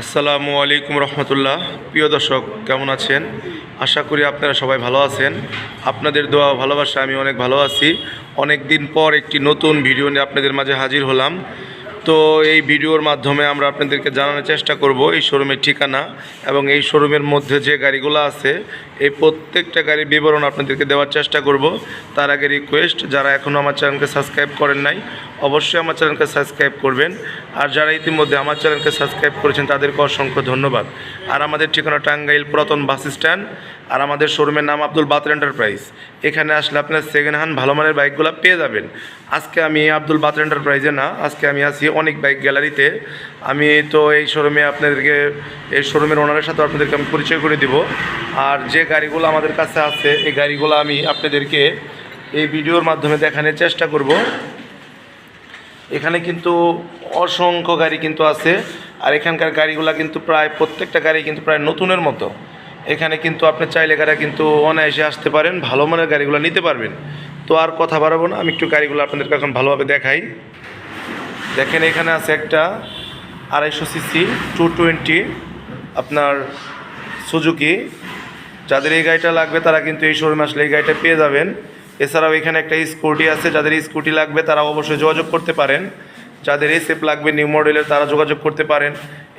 আসসালামু আলাইকুম রহমতুল্লাহ। প্রিয় দর্শক, কেমন আছেন? আশা করি আপনারা সবাই ভালো আছেন। আপনাদের দোয়া ভালোবাসা, আমি অনেক ভালো আছি। অনেক দিন পর একটি নতুন ভিডিও নিয়ে আপনাদের মাঝে হাজির হলাম। তো এই ভিডিওর মাধ্যমে আমরা আপনাদেরকে জানানোর চেষ্টা করব এই শোরুমের ঠিকানা এবং এই শোরুমের মধ্যে যে গাড়িগুলো আছে, এই প্রত্যেকটা গাড়ির বিবরণ আপনাদেরকে দেওয়ার চেষ্টা করব। তার আগে রিকোয়েস্ট যারা এখনও আমার চ্যানেলকে সাবস্ক্রাইব করেন নাই, অবশ্যই আমার চ্যানেলকে সাবস্ক্রাইব করবেন। আর যারা ইতিমধ্যে আমার চ্যানেলকে সাবস্ক্রাইব করেছেন, তাদেরকে অসংখ্য ধন্যবাদ। আর আমাদের ঠিকানা টাঙ্গাইল পুরাতন বাস স্ট্যান্ড আর আমাদের শোরুমের নাম আব্দুল বাতর এন্টারপ্রাইজ। এখানে আসলে আপনার সেকেন্ড হ্যান্ড ভালো মানের বাইকগুলো পেয়ে যাবেন। আজকে আমি আব্দুল বাতর এন্টারপ্রাইজে না, আজকে আমি আছি অনেক বাইক গ্যালারিতে আমি তো এই শোরুমে আপনাদেরকে, এই শোরুমের ওনারের সাথে আপনাদেরকে আমি পরিচয় করে দিব। আর যে গাড়িগুলো আমাদের কাছে আছে, এই গাড়িগুলো আমি আপনাদেরকে এই ভিডিওর মাধ্যমে দেখানোর চেষ্টা করব। এখানে কিন্তু অসংখ্য গাড়ি কিন্তু আছে। আর এখানকার গাড়িগুলো কিন্তু প্রায়, প্রত্যেকটা গাড়ি কিন্তু প্রায় নতুনের মতো। এখানে কিন্তু আপনি চাইলে গাড়ি কিন্তু অনায়াসে আসতে পারেন, ভালো মানের গাড়িগুলো নিতে পারবেন। তো আর কথা বাড়াবো না, আমি একটু গাড়িগুলো আপনাদেরকে এখন ভালোভাবে দেখাই। দেখেন এখানে আছে একটা আড়াইশো সিসি, টু টোয়েন্টি, আপনার সুজুকি। যাদের এই গাড়িটা লাগবে তারা কিন্তু এই শোরুমে আসলে এই গাড়িটা পেয়ে যাবেন। এছাড়াও এখানে একটা স্কুটি আছে, যাদের স্কুটি লাগবে তারা অবশ্যই যোগাযোগ করতে পারেন। যাদের এসএফ লাগবে, নিউ মডেলের, তারা যোগাযোগ করতে পারেন।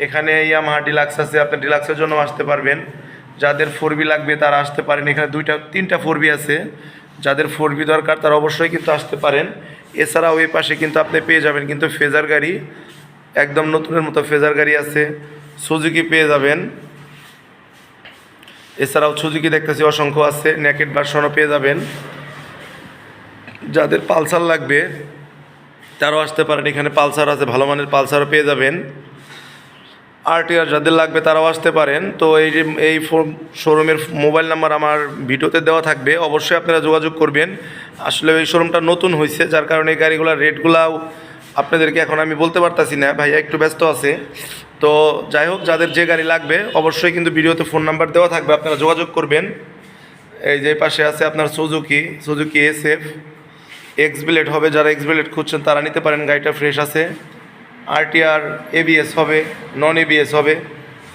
এখানে ইয়ামাহা ডিলাক্স আছে, আপনি ডিলাক্সের জন্য আসতে পারবেন। যাদের ফোর বি লাগবে তারা আসতে পারেন। এখানে দুইটা, তিনটা ফোর বি আছে। যাদের ফোর বি দরকার তারা অবশ্যই কিন্তু আসতে পারেন। এছাড়াও এই পাশে কিন্তু আপনি পেয়ে যাবেন কিন্তু ফেজার গাড়ি। একদম নতুনের মতো ফেজার গাড়ি আছে। সুজুকি পেয়ে যাবেন। এছাড়াও সুজুকি দেখতেছি অসংখ্য আছে। নেকেট ভার্সনও পেয়ে যাবেন। যাদের পালসার লাগবে, তারাও আসতে পারেন। এখানে পালসার আছে, ভালো মানের পালসারও পেয়ে যাবেন। আরটিআর যাদের লাগবে তারাও আসতে পারেন। তো এই যে, এই শোরুমের মোবাইল নাম্বার আমার ভিডিওতে দেওয়া থাকবে। অবশ্যই আপনারা যোগাযোগ করবেন। আসলে এই শোরুমটা নতুন হয়েছে যার কারণে এই গাড়িগুলোর রেটগুলাও আপনাদেরকে এখন আমি বলতে পারতাছি না, ভাইয়া একটু ব্যস্ত আছে। তো যাই হোক, যাদের যে গাড়ি লাগবে, অবশ্যই কিন্তু ভিডিওতে ফোন নাম্বার দেওয়া থাকবে, আপনারা যোগাযোগ করবেন। এই যে পাশে আছে আপনার সুজুকি সুজুকি এসএফ। এক্স বিলেট হবে, যারা এক্স বিলেট খুঁজছেন তারা নিতে পারেন, গাড়িটা ফ্রেশ আছে। আরটিআর এবিএস হবে নন এবিএস হবে,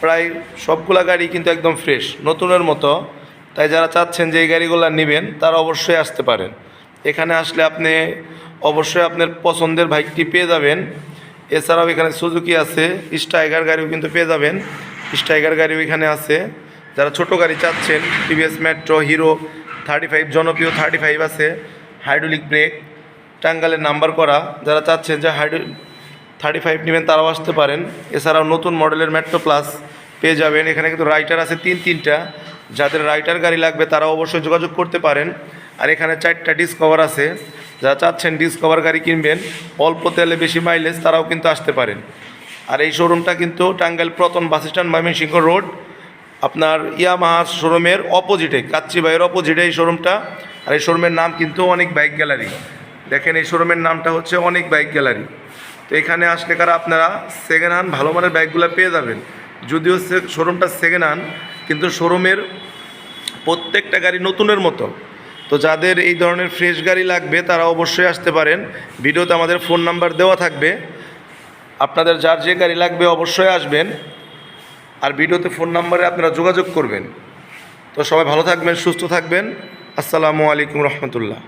প্রায় সবগুলা গাড়ি কিন্তু একদম ফ্রেশ নতুনের মতো। তাই যারা চাচ্ছেন যে এই গাড়িগুলো নেবেন, তারা অবশ্যই আসতে পারেন। এখানে আসলে আপনি অবশ্যই আপনার পছন্দের বাইকটি পেয়ে যাবেন। এছাড়াও এখানে সুজুকি আছে স্টাইগার গাড়িও কিন্তু পেয়ে যাবেন। স্টাইগার গাড়িও এখানে আছে। যারা ছোট গাড়ি চাচ্ছেন TVS Metro Hero thirty five জনপ্রিয় থার্টি ফাইভ আছে হাইড্রোলিক ব্রেক টাঙ্গালের নাম্বার করা। যারা চাচ্ছেন যে হাইড্রো থার্টি ফাইভ নেবেন, তারাও আসতে পারেন। এছাড়াও নতুন মডেলের মেট্রো প্লাস পেয়ে যাবেন। এখানে কিন্তু রাইটার আছে তিন তিনটা। যাদের রাইটার গাড়ি লাগবে তারা অবশ্যই যোগাযোগ করতে পারেন। আর এখানে চারটা ডিসকভার আছে। যারা চাচ্ছেন ডিসকভার গাড়ি কিনবেন, অল্প তেলে বেশি মাইলেজ তারাও কিন্তু আসতে পারেন। আর এই শোরুমটা কিন্তু টাঙ্গাইল প্রথম বাস স্ট্যান্ড, ময়মনসিংহ রোড। আপনার ইয়ামাহা শোরুমের অপোজিটে কাচ্চি ভাইয়ের অপোজিটে এই শোরুমটা আর এই শোরুমের নাম কিন্তু অনেক বাইক গ্যালারি দেখেন এই শোরুমের নামটা হচ্ছে অনেক বাইক গ্যালারি তো এখানে আসলে কারা আপনারা সেকেন্ড হ্যান্ড ভালো মানের বাইকগুলো পেয়ে যাবেন। যদিও শোরুমটা সেকেন্ড হ্যান্ড কিন্তু শোরুমের প্রত্যেকটা গাড়ি নতুনের মতো। তো যাদের এই ধরনের ফ্রেশ গাড়ি লাগবে, তারা অবশ্যই আসতে পারেন। ভিডিওতে আমাদের ফোন নাম্বার দেওয়া থাকবে। আপনাদের যার যে গাড়ি লাগবে অবশ্যই আসবেন। আর ভিডিওতে ফোন নাম্বারে আপনারা যোগাযোগ করবেন। তো সবাই ভালো থাকবেন, সুস্থ থাকবেন। আসসালামু আলাইকুম রহমতুল্লাহ।